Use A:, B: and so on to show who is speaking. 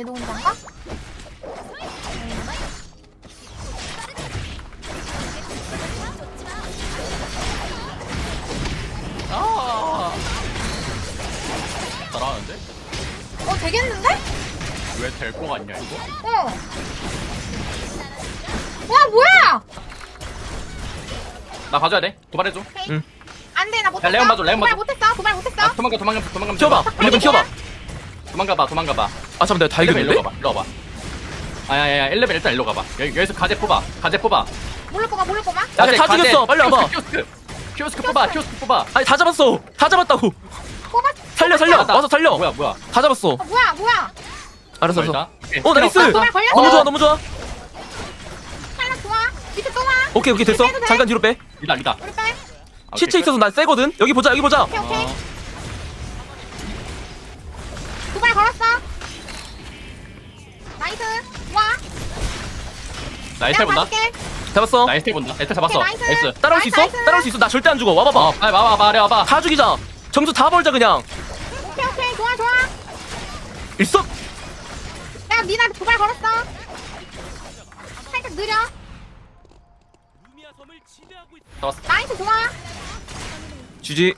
A: 얘도 혼자인가?
B: 아. 잘하는데?
A: 어 되겠는데?
B: 왜 될 거 같냐 이거?
A: 어. 와 뭐야?
B: 나 봐줘야 돼. 도발해줘.
A: 오케이. 안돼 나 못했어.
B: 야, 레온 봐줘, 레온
A: 도발
B: 봐줘.
A: 못했어. 도발 못했어.
B: 아, 도망가 도망가 도망가.
C: 튀어봐. 일레븐 튀어봐.
B: 도망가봐 도망가봐.
C: 아 잠깐 내가 다
B: 일레븐 일로
C: 이겼는데?
B: 가봐. 일로 와봐. 아야야야 일레븐 일단 일로 가봐. 여기 여기서 가제 뽑아. 가제 뽑아.
A: 뭘로 뽑아 뭘로 뽑아?
C: 야, 다
B: 가제,
C: 죽였어. 빨리 와봐.
B: 키오스크. 키오스크 뽑아. 키오스크 뽑아.
C: 아니 다 잡았어. 다 잡았다고.
A: 뽑아.
C: 살려 살려.
B: 나-
C: 와서 살려.
B: 뭐야 뭐야.
C: 다 잡았어.
A: 어, 뭐야 뭐야?
C: 알았어. 알았어. 어 나이스.
A: 걸렸어.
C: 너무 좋아 너무 좋아.
A: 탈락 좋아. 밑에 또 와.
C: 오케이 오케이 됐어.
A: 빼도 돼?
C: 잠깐 뒤로 빼.
B: 리다 리다.
A: 우리 빼.
B: 아,
C: 시체 있어서 난 세거든. 여기 보자 여기 보자.
A: 오케이 오케이.
B: 어.
A: 도발 걸었어. 나이스. 와.
B: 나이스
A: 내가
B: 본다.
A: 봐줄게.
C: 잡았어.
B: 나이스 본다. 에스 잡았어.
A: 오케이, 나이스.
B: 나이스.
C: 따라올 수 있어?
A: 나이스, 나이스.
C: 따라올 수 있어? 나 절대 안 죽어. 와봐봐.
B: 어, 빨리 와봐 와봐 와봐.
C: 다 죽이자. 점수 다 벌자 그냥.
A: 오케이 오케이 좋아 좋아.
C: 일석.
A: 내가 니나 도발 걸었어. 살짝 느려.
B: 잡았어.
A: 나이스 좋아.
C: GG.